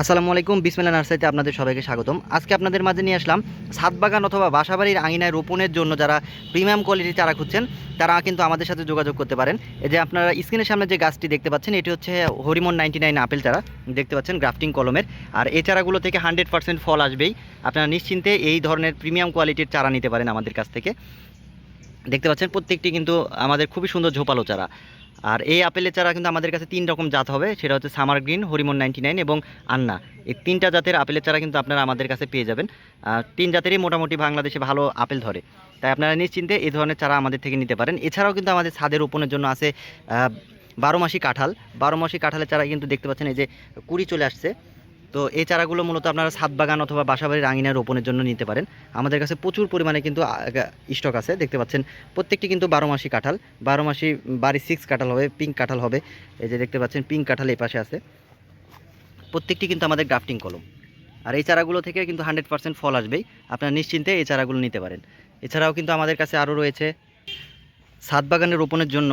আসসালামু আলাইকুম বিসমিল্লা নার্সারিতে আপনাদের সবাইকে স্বাগতম। আজকে আপনাদের মাঝে নিয়ে আসলাম ছাদ বাগান অথবা বাসাবাড়ির আঙিনায় রোপণের জন্য যারা প্রিমিয়াম কোয়ালিটি চারা খুঁজছেন, তারা কিন্তু আমাদের সাথে যোগাযোগ করতে পারেন। এই যে আপনারা স্ক্রিনের সামনে যে গাছটি দেখতে পাচ্ছেন, এটি হচ্ছে হরিমন নাইনটি নাইন আপেল চারা। দেখতে পাচ্ছেন গ্রাফটিং কলমের। আর এই চারাগুলো থেকে হান্ড্রেড পার্সেন্ট ফল আসবেই। আপনারা নিশ্চিন্তে এই ধরনের প্রিমিয়াম কোয়ালিটির চারা নিতে পারেন আমাদের কাছ থেকে। দেখতে পাচ্ছেন প্রত্যেকটি কিন্তু আমাদের খুবই সুন্দর ঝোপালো চারা। আর এই আপেলের চারা কিন্তু আমাদের কাছে তিন রকম জাত হবে, সেটা হচ্ছে summer green, Hariman ninety nine এবং আন্না। এই তিনটা জাতের আপেলের চারা কিন্তু আপনারা আমাদের কাছে পেয়ে যাবেন। তিন জাতেরই মোটামুটি বাংলাদেশে ভালো আপেল ধরে। তাই আপনারা নিশ্চিন্তে এই ধরনের চারা আমাদের থেকে নিতে পারেন। এছাড়াও কিন্তু আমাদের ছাদের রোপণের জন্য আছে বারো মাসি কাঁঠাল। বারো মাসি কাঁঠালের চারা কিন্তু দেখতে পাচ্ছেন, এই যে কুড়ি চলে আসছে। তো এই চারাগুলো মূলত আপনারা ছাদ বাগান অথবা বাসাবাড়ির আঙিনায় রোপণের জন্য নিতে পারেন। আমাদের কাছে প্রচুর পরিমাণে কিন্তু স্টক আছে, দেখতে পাচ্ছেন। প্রত্যেকটি কিন্তু বারো মাসি কাঁঠাল, বারো মাসি বাড়ি সিক্স কাঁঠাল হবে পিঙ্ক কাঁঠাল হবে, এই যে দেখতে পাচ্ছেন পিঙ্ক কাঁঠাল এই পাশে আছে। প্রত্যেকটি কিন্তু আমাদের গ্রাফটিং কলম আর এই চারাগুলো থেকে কিন্তু হান্ড্রেড পার্সেন্ট ফল আসবেই, আপনারা নিশ্চিন্তে এই চারাগুলো নিতে পারেন। এছাড়াও কিন্তু আমাদের কাছে আরও রয়েছে ছাদ বাগানে রোপণের জন্য,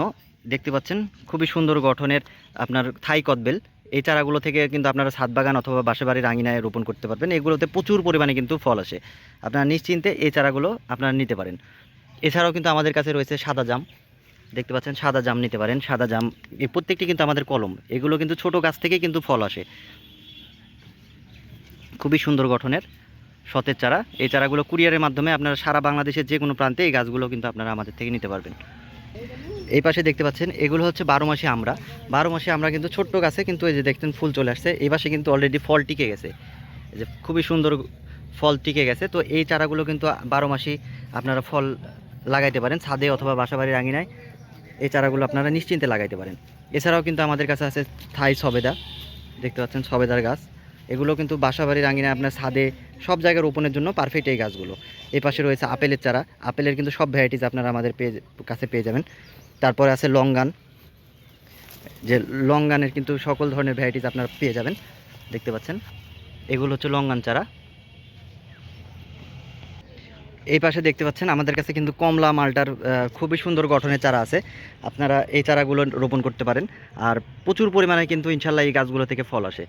দেখতে পাচ্ছেন, খুবই সুন্দর গঠনের আপনার থাই কদবেল। এই চারাগুলো থেকে কিন্তু আপনারা ছাদ বাগান অথবা বাসাবাড়ির আঙিনায় রোপণ করতে পারবেন। এগুলোতে প্রচুর পরিমাণে কিন্তু ফল আসে। আপনারা নিশ্চিন্তে এই চারাগুলো আপনারা নিতে পারেন। এছাড়াও কিন্তু আমাদের কাছে রয়েছে সাদা জাম। দেখতে পাচ্ছেন, সাদা জাম নিতে পারেন। সাদা জাম, এই প্রত্যেকটি কিন্তু আমাদের কলম। এগুলো কিন্তু ছোট গাছ থেকে কিন্তু ফল আসে। খুবই সুন্দর গঠনের সতের চারা। এই চারাগুলো কুরিয়ারের মাধ্যমে আপনারা সারা বাংলাদেশের যে কোনো প্রান্তে এই গাছগুলো কিন্তু আপনারা আমাদের থেকে নিতে পারবেন। এই পাশে দেখতে পাচ্ছেন, এগুলো হচ্ছে বারো মাসে আমরা। বারো মাসে আমরা কিন্তু ছোট্ট গাছে কিন্তু এই যে দেখছেন ফুল চলে আসছে। এই পাশে কিন্তু অলরেডি ফল টিকে গেছে। এই যে খুবই সুন্দর ফল টিকে গেছে। তো এই চারাগুলো কিন্তু বারো মাসি আপনারা ফল লাগাইতে পারেন, ছাদে অথবা বাসাবাড়ির আঙিনায়। এই চারাগুলো আপনারা নিশ্চিন্তে লাগাইতে পারেন। এছাড়াও কিন্তু আমাদের কাছে আছে থাই সবেদা। দেখতে পাচ্ছেন সবেদার গাছ। এগুলো কিন্তু বাসাবাড়ির আঙিনায় আপনার ছাদে সব জায়গায় রোপণের জন্য পারফেক্ট এই গাছগুলো। এই পাশে রয়েছে আপেলের চারা। আপেলের কিন্তু সব ভ্যারাইটিস আপনারা আমাদের পেয়ে কাছে পেয়ে যাবেন। তারপরে আছে লঙ্গান। যে লঙ্গানের কিন্তু সকল ধরনের ভ্যারাইটিস আপনারা পেয়ে যাবেন, দেখতে পাচ্ছেন। এগুলো হচ্ছে লঙ্গান চারা। এই পাশে দেখতে পাচ্ছেন, আমাদের কাছে কিন্তু কমলা মালটার খুবই সুন্দর গঠনের চারা আছে। আপনারা এই চারাগুলো রোপণ করতে পারেন। আর প্রচুর পরিমাণে কিন্তু ইনশাল্লাহ এই গাছগুলো থেকে ফল আসে।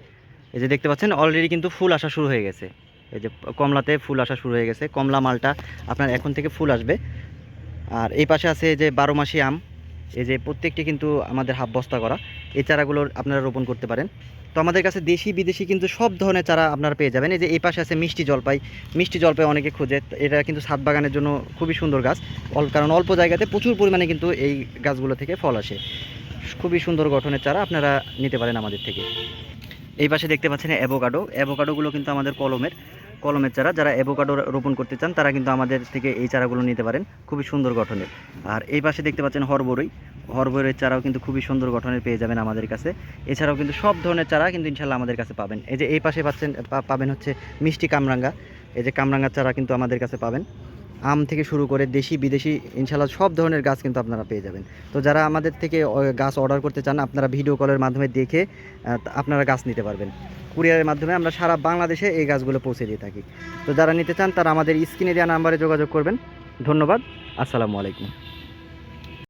এই যে দেখতে পাচ্ছেন অলরেডি কিন্তু ফুল আসা শুরু হয়ে গেছে। এই যে কমলাতে ফুল আসা শুরু হয়ে গেছে। কমলা মালটা আপনার এখন থেকে ফুল আসবে। আর এই পাশে আছে যে বারো মাসি আম। এই যে প্রত্যেকটি কিন্তু আমাদের হাফ বস্তা করা, এই চারাগুলো আপনারা রোপণ করতে পারেন। তো আমাদের কাছে দেশি বিদেশি কিন্তু সব ধরনের চারা আপনারা পেয়ে যাবেন। এই যে এই পাশে আছে মিষ্টি জলপাই মিষ্টি জলপাই অনেকে খোঁজে। এটা কিন্তু ছাদ বাগানের জন্য খুবই সুন্দর গাছ। কারণ অল্প জায়গাতে প্রচুর পরিমাণে কিন্তু এই গাছগুলো থেকে ফল আসে। খুবই সুন্দর গঠনের চারা আপনারা নিতে পারেন আমাদের থেকে। এই পাশে দেখতে পাচ্ছেন অ্যাভোকাডো। অ্যাভোকাডোগুলো কিন্তু আমাদের কলমের। কলমের চারা, যারা অ্যাভোকাডো রোপণ করতে চান, তারা কিন্তু আমাদের থেকে এই চারাগুলো নিতে পারেন। খুবই সুন্দর গঠনের। আর এই পাশে দেখতে পাচ্ছেন হরবরই। হরবরের চারাও কিন্তু খুবই সুন্দর গঠনের পেয়ে যাবেন আমাদের কাছে। এছাড়াও কিন্তু সব ধরনের চারা কিন্তু ইনশাল্লাহ আমাদের কাছে পাবেন। এই যে এই পাশে পাচ্ছেন পাবেন হচ্ছে মিষ্টি কামরাঙ্গা। এই যে কামরাঙ্গার চারা কিন্তু আমাদের কাছে পাবেন। আম থেকে শুরু করে দেশি, বিদেশি ইনশাল্লাহ সব ধরনের গাছ কিন্তু আপনারা পেয়ে যাবেন। তো যারা আমাদের থেকে গাছ অর্ডার করতে চান, আপনারা ভিডিও কলের মাধ্যমে দেখে আপনারা গাছ নিতে পারবেন। কুরিয়ারের মাধ্যমে আমরা সারা বাংলাদেশে এই গাছগুলো পৌঁছে দিয়ে থাকি। তো যারা নিতে চান, তারা আমাদের স্ক্রিনে দেওয়া নাম্বারে যোগাযোগ করবেন। ধন্যবাদ। আসসালামু আলাইকুম।